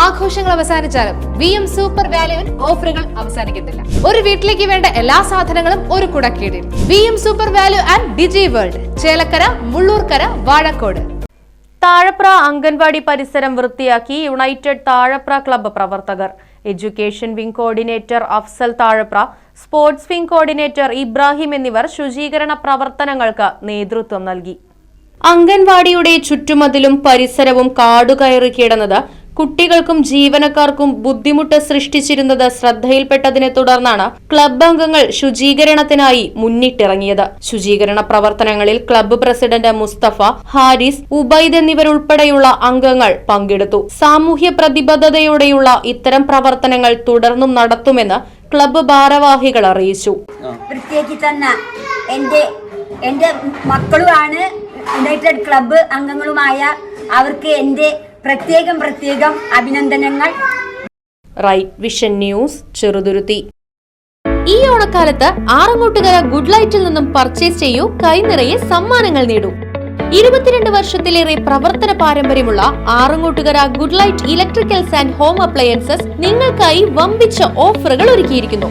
ആഘോഷങ്ങൾ അവസാനിച്ചാലും V M super വാല്യുവിൽ ഓഫറുകൾ അവസാനിക്കുന്നില്ല ഒരു വീട്ടിലേക്ക് വേണ്ട എല്ലാ സാധനങ്ങളും ഒരു കുടക്കീടിൽ. V M super value and digi world Chelakkara Mullurkara Vazhakkode. Thazhapra anganwadi പരിസരം വൃത്തിയാക്കി യുണൈറ്റഡ് താഴപ്ര ക്ലബ്ബ് പ്രവർത്തകർ. Education wing coordinator Afsal Thazhapra sports wing coordinator Ibrahim എന്നിവർ ശുചീകരണ പ്രവർത്തനങ്ങൾക്ക് നേതൃത്വം നൽകി. അംഗൻവാടിയുടെ ചുറ്റുമതിലും പരിസരവും കാടുകയറി കിടന്നത് കുട്ടികൾക്കും ജീവനക്കാർക്കും ബുദ്ധിമുട്ട് സൃഷ്ടിച്ചിരുന്നത് ശ്രദ്ധയിൽപ്പെട്ടതിനെ തുടർന്നാണ് ക്ലബ് അംഗങ്ങൾ ശുചീകരണത്തിനായി മുന്നിട്ടിറങ്ങിയത്. ശുചീകരണ പ്രവർത്തനങ്ങളിൽ ക്ലബ് പ്രസിഡന്റ് മുസ്തഫ ഹാരിസ് ഉബൈദ് എന്നിവരുൾപ്പെടെയുള്ള അംഗങ്ങൾ പങ്കെടുത്തു. സാമൂഹ്യ പ്രതിബദ്ധതയോടെയുള്ള ഇത്തരം പ്രവർത്തനങ്ങൾ തുടർന്നും നടത്തുമെന്ന് ക്ലബ് ഭാരവാഹികൾ അറിയിച്ചു. പ്രത്യേകിച്ച് തന്നെ എന്റെ എന്റെ മക്കളുമാണ് യുണൈറ്റഡ് ക്ലബ്ബ് അംഗങ്ങളുമായ അവർക്ക് എന്റെ പ്രത്യേകം പ്രത്യേകം അഭിനന്ദനങ്ങൾ. Right vision news Cheruthuruthy. ഈ ഓണക്കാലത്ത് ആറങ്ങോട്ടുകര ഗുഡ് ലൈറ്റിൽ നിന്നും പർച്ചേസ് ചെയ്യൂ കൈനിറയെ സമ്മാനങ്ങൾ നേടൂ. ഇരുപത്തിരണ്ട് വർഷത്തിലേറെ പ്രവർത്തന പാരമ്പര്യമുള്ള Arangottukara good light electricals and home appliances നിങ്ങൾക്കായി വമ്പിച്ച ഓഫറുകൾ ഒരുക്കിയിരിക്കുന്നു.